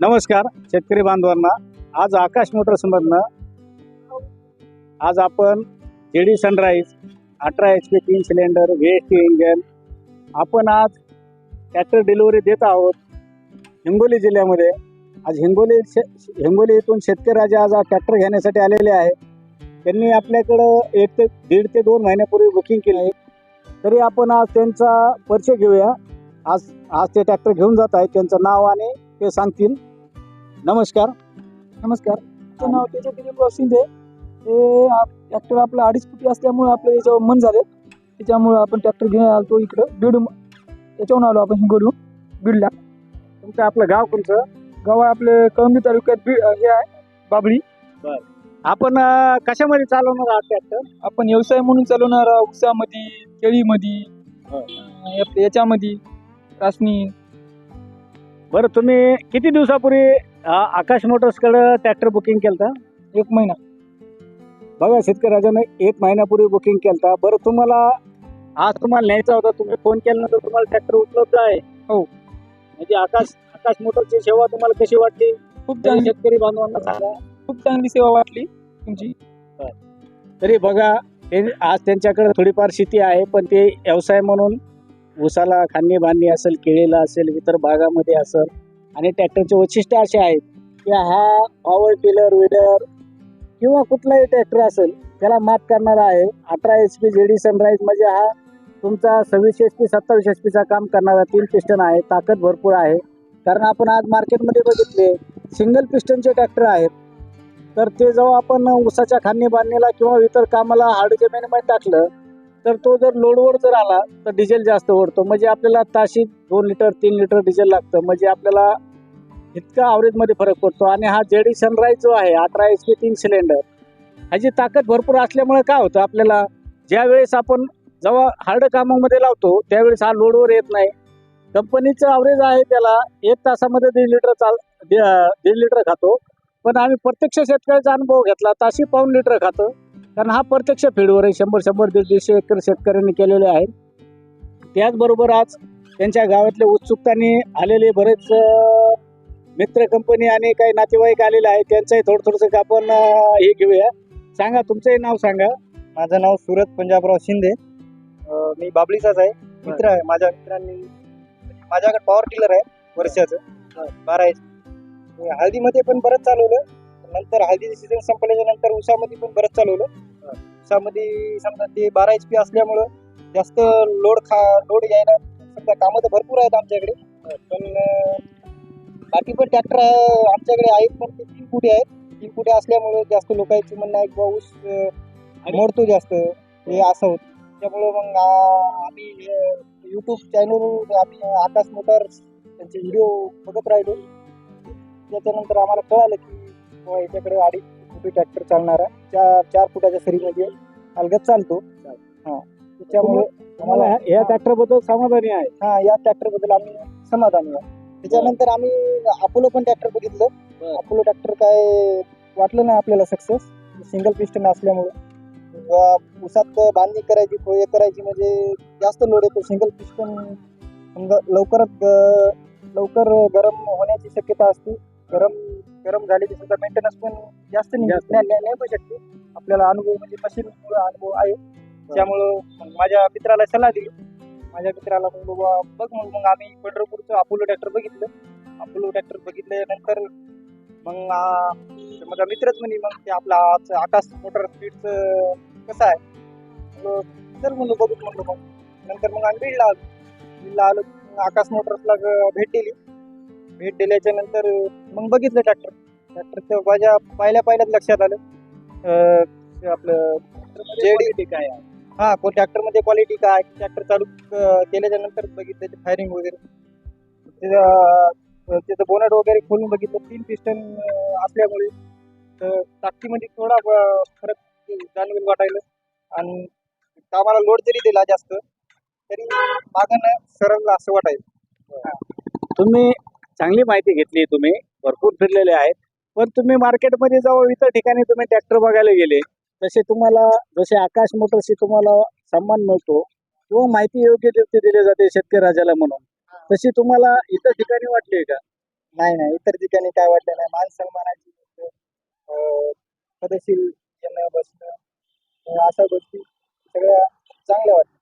नमस्कार शेतकरी बांधवांना. आज आकाश मोटर्समधनं आज आपण जे डी सनराईज अठरा एच पी तीन cylinder V S T engine आपण आज ट्रॅक्टर डिलिव्हरी देत आहोत हिंगोली जिल्ह्यामध्ये. आज हिंगोली शे हिंगोली इथून शेतकरी राजा आज ट्रॅक्टर घेण्यासाठी आलेले आहे त्यांनी आपल्याकडं एक ते दीड ते दोन महिन्यापूर्वी बुकिंग केली. आहे तरी आपण आज त्यांचा परिचय घेऊया. आज आज ते ट्रॅक्टर घेऊन जात आहेत. त्यांचं नाव आणि ते सांगतील. नमस्कार. नमस्कार. तुमचं नाव त्याच्या दिलीप शिंदे. हे ट्रॅक्टर आपलं अडीच फुटी असल्यामुळे आपलं याच्यावर मन झाले त्याच्यामुळे आपण ट्रॅक्टर घेऊन आलो इकडं. बीड याच्यावरून आलो आपण हिंगोलीहून बीडला. तुमचं आपलं गाव कोणचं गाव आहे आपले कळंबी तालुक्यात बीड हे आहे बाबळी. आपण अं, कशामध्ये चालवणार आहात ट्रॅक्टर आपण व्यवसाय म्हणून चालवणार उसामध्ये केळीमध्ये हो. अं, याच्यामध्ये रासनी. बरं तुम्ही किती दिवसापूर्वी आकाश मोटर्सकडं ट्रॅक्टर बुकिंग केलं एक महिना. बघा शेतकरी राजाने एक महिन्यापूर्वी बुकिंग केलं बरं तुम्हाला आज तुम्हाला न्यायचा होता. तुम्ही फोन केल्यानंतर तुम्हाला ट्रॅक्टर उपलब्ध आहे. हो. म्हणजे आकाश आकाश मोटरची सेवा तुम्हाला कशी वाटते खूप चांगली. शेतकरी बांधवांना सांगा. खूप चांगली सेवा वाटली तुमची. तरी बघा ते आज त्यांच्याकडे थोडीफार शेती आहे पण ते व्यवसाय म्हणून ऊसाला खांदी बांधणी असेल केळीला असेल इतर भागामध्ये असेल आणि ट्रॅक्टरचे वैशिष्ट्य असे आहेत की हा पॉवर टिलर विडर किंवा कुठलाही ट्रॅक्टर असेल त्याला मात करणारा आहे. अठरा H P J D sunrise म्हणजे हा तुमचा सव्वीस एच पी सत्तावीस एच पीचा काम करणारा तीन पिस्टन आहे. ताकद भरपूर आहे. कारण आपण आज मार्केटमध्ये बघितले सिंगल पिस्टनचे ट्रॅक्टर आहेत. तर ते जेव्हा आपण ऊसाच्या खांदी बांधणीला किंवा इतर कामाला हार्ड जमिनीमध्ये टाकलं तर तो जर लोडवर जर आला तर डिझेल जास्त ओढतो. म्हणजे आपल्याला ताशी दोन लिटर तीन लिटर डिझेल लागतं. म्हणजे आपल्याला इतका आवरेजमध्ये फरक पडतो. आणि हा जेडी सनराईज जो आहे अठरा एच पी तीन सिलेंडर ह्याची ताकद भरपूर असल्यामुळे काय होतं आपल्याला ज्या वेळेस आपण जेव्हा हार्ड कामामध्ये लावतो त्यावेळेस हा लोडवर येत नाही. कंपनीचं अवरेज आहे त्याला एक तासामध्ये दीड लिटर चाल दीड लिटर खातो. पण आम्ही प्रत्यक्ष शेतकऱ्याचा अनुभव घेतला ताशी पाऊन लिटर खातं. कारण हा प्रत्यक्ष फीडवर आहे शंभर शंभर दीड दीडशे एकर शेतकऱ्यांनी केलेले आहे त्याचबरोबर आज त्यांच्या गावातले उत्सुकताने आलेले बरेच मित्र कंपनी आणि काही नातेवाईक आलेले आहेत त्यांचंही थोडं थोडंसं आपण हे घेऊया. सांगा तुमचंही नाव सांगा. माझं नाव सुरत पंजाबराव शिंदे. अं, मी बाबळीचाच आहे. मित्र आहे माझ्या मित्रांनी माझ्याकडे पॉवर टिलर आहे वर्षाचं. बारा. एच हळदीमध्ये पण बरंच चालवलं. नंतर हळदीचं सीझन संपल्याच्या नंतर उसामध्ये पण बरंच चालवलं. उसामध्ये समजा ते बारा एच पी असल्यामुळं जास्त लोड खा लोड यायला समजा कामं तर भरपूर आहेत आमच्याकडे. पण अं, बाकी पण ट्रॅक्टर आमच्याकडे आहेत पण ते तीन फुटे आहेत? तीन फुटे असल्यामुळे जास्त लोकांची म्हणणं आहे की ऊस अं, मोडतो जास्त. हे असं होतं. त्यामुळं मग आ- आम्ही यूट्यूब चॅनल आम्ही आकाश मोटर्स त्यांचे व्हिडिओ बघत राहिलो. त्याच्यानंतर आम्हाला कळालं की बुवा याच्याकडे अडीच फुटी ट्रॅक्टर चालणारा चार चार फुटाच्या सरीमध्ये अलगत चालतो. हां. त्याच्यामुळे तुम्हाला ह्या- या ट्रॅक्टरबद्दल समाधानी आहे? हा या ट्रॅक्टरबद्दल आम्ही समाधानी आहे. त्याच्यानंतर आम्ही अपोलो पण ट्रॅक्टर बघितलं. अपोलो ट्रॅक्टर काय वाटलं नाही आपल्याला सक्सेस सिंगल पिस्टन असल्यामुळे. उसात बांधणी करायची हे करायची म्हणजे जास्त लोड येतो. सिंगल पिस्टन समजा लवकरात लवकर गरम होण्याची शक्यता असते. गरम गरम झाली की समजा मेंटेनन्स पण जास्त जास्त. निघ- ने- नेमू शकते. आपल्याला अनुभव म्हणजे मशीन अनुभव आहे. त्यामुळं माझ्या मित्राला सल्ला दिली. माझ्या मित्राला मग बाबा बघ मग मग आम्ही पंढरपूरचं अपोलो ट्रॅक्टर बघितलं. अपोलो ट्रॅक्टर बघितल्यानंतर मग माझा मित्रच म्हणे मग ते आपला आज आकाश मोटर स्पीडचं कसं आहे? म्हणलं, चल म्हणलो बघूच म्हणलो मग. नंतर मग आम्ही बीडला आलो. बीडला आलो आकाश मोटर्सला भेट दिली. भेट दिल्याच्या नंतर मग बघितलं ट्रॅक्टर ट्रॅक्टरचं माझ्या पहिल्या पहिल्याच लक्षात आलं. आपलं जेडी काय आहे? हा ट्रॅक्टरमध्ये क्वालिटी काय? ट्रॅक्टर चालू केल्याच्यानंतर बघितलं त्याची फायरिंग वगैरे. त्याचं त्याचं बोनट वगैरे खोलून बघितलं तीन पिस्टन असल्यामुळे. तर ताकदीमध्ये थोडा फरक जाणवेल वाटायला. आणि कामाला लोड जरी दिला जास्त तरी मागं सरळ असं वाटायचं. तुम्ही चांगली माहिती घेतली तुम्ही. भरपूर फिरलेले आहेत. पण तुम्ही मार्केटमध्ये जाऊ इतर ठिकाणी तुम्ही ट्रॅक्टर बघायला गेले. तसे तुम्हाला जसे आकाश मोटर्सची तुम्हाला सन्मान मिळतो किंवा माहिती योग्य ते दिली जाते शेतकरी राजाला म्हणून तशी तुम्हाला इतर ठिकाणी वाटली का? नाही नाही इतर ठिकाणी काय वाटलं नाही. मान सन्मानाची येणं बसणं अशा गोष्टी सगळ्या चांगल्या वाटल्या.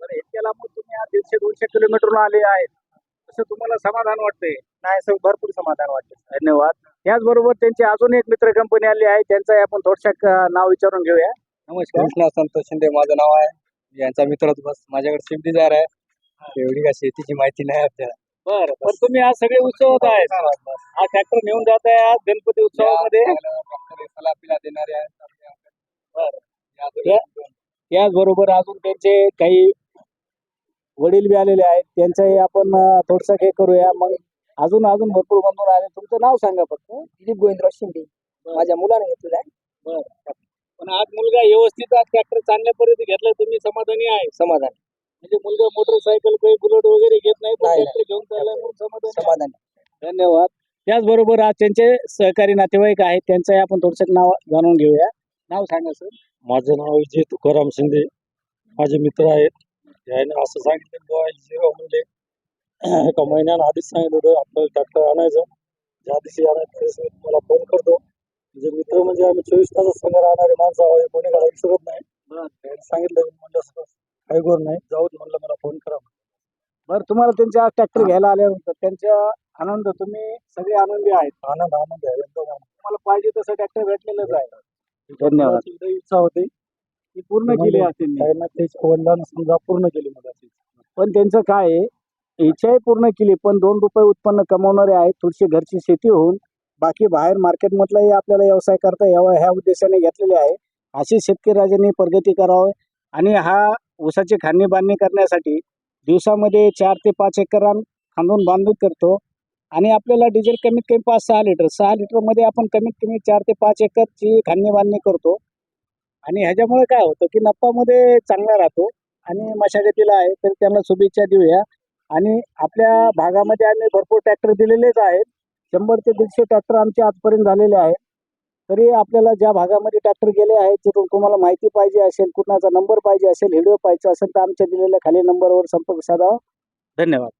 बरं इतक्या लांबून तुम्ही आज दीडशे दोनशे किलोमीटरहून आले आहेत. असं तुम्हाला समाधान वाटतंय? नाही सग भरपूर समाधान वाटलं धन्यवाद. त्याचबरोबर त्यांची अजून एक मित्र कंपनी आली आहे त्यांचं आपण थोडशा नाव विचारून घेऊया. नमस्कार. कृष्णा संतोष शिंदे माझं नाव आहे. यांचा मित्रच बस. माझ्याकडे स्विफ्ट डिझायर आहे. एवढी का शेतीची माहिती नाही आपल्याला. बरं पण तुम्ही आज सगळे उत्सवात आहेत. हा ट्रॅक्टर नेऊन जात आहे आज गणपती उत्सवामध्ये? देणारे त्याचबरोबर अजून त्यांचे काही वडील बी आलेले आहेत. त्यांचंही आपण थोडस हे करूया. मग अजून अजून भरपूर बंधू आले तुमचं नाव सांगा फक्त. दिलीप गोविंदराव शिंदे. माझ्या मुलाने घेतलेला आहे. पण आज मुलगा व्यवस्थित आज ट्रॅक्टर चांगल्या पद्धतीने घेतलाय. तुम्ही समाधानी आहे? समाधान. म्हणजे मुलगा मोटरसायकल काही बुलेट वगैरे घेत नाही पण ट्रॅक्टर घेऊन चाललाय म्हणून समाधानी आहे. समाधान. धन्यवाद. त्याचबरोबर आज त्यांचे सहकारी नातेवाईक आहेत. त्यांचंही आपण थोडस नाव जाणून घेऊया. नाव सांगा सर. माझं नाव विजय तुकाराम शिंदे. माझे मित्र आहेत. याने असं सांगितलं बुवा झिरो म्हणजे एका महिन्यानं आधीच सांगितलं होतं आपल्याला ट्रॅक्टर आणायचं ज्या दिवशी आणायचं त्या दिवशी मी तुम्हाला फोन करतो. म्हणजे मित्र म्हणजे आम्ही चोवीस तासात संघ राहणारे माणसं आहोत हे कोणी घाला विसरत नाही. त्याने सांगितलं म्हणलं असं काही गोर नाही जाऊ म्हणलं मला फोन करा बरं तुम्हाला त्यांच्या ट्रॅक्टर घ्यायला आल्यानंतर त्यांच्या आनंद तुम्ही सगळे आनंदी आहेत? आनंद आनंद आहे एकदम आनंद. तुम्हाला पाहिजे तसं ट्रॅक्टर भेटलेलंच आहे. धन्यवाद. लई इच्छा होती. ती पूर्ण केली असेल मी. त्यांना. त्याची वडिलांना समजा पूर्ण केली मगाची पण त्यांचं काय आहे इच्छाही पूर्ण केली पण दोन रुपये उत्पन्न कमवणारे आहेत थोडीशी घरची शेती होऊन बाकी बाहेर मार्केटमधलाही आपल्याला व्यवसाय करता यावा ह्या उद्देशाने घेतलेले आहे. अशी शेतकरी राजांनी प्रगती करावी आणि हा ऊसाची खांदणी बांधणी करण्यासाठी दिवसामध्ये चार ते पाच एकरां खांदून बांधून करतो. आणि आपल्याला डिझेल कमीत कमी पाच सहा लिटर सहा लिटरमध्ये आपण कमीत कमी चार ते पाच एकरची खांदणी बांधणी करतो. आणि ह्याच्यामुळे काय होतं की नफामध्ये चांगला राहतो आणि मशागतीला आहे तर त्यांना शुभेच्छा देऊया. आणि आपल्या भागामध्ये आम्ही भरपूर ट्रॅक्टर दिलेलेच आहेत. शंभर ते दीडशे ट्रॅक्टर आमचे आजपर्यंत झालेले आहेत. तरी आपल्याला ज्या भागामध्ये ट्रॅक्टर गेले आहेत तिथून तुम्हाला माहिती पाहिजे असेल कुणाचा नंबर पाहिजे असेल व्हिडिओ पाहिजे असेल तर आमच्या दिलेल्या खाली नंबरवर संपर्क साधावा धन्यवाद.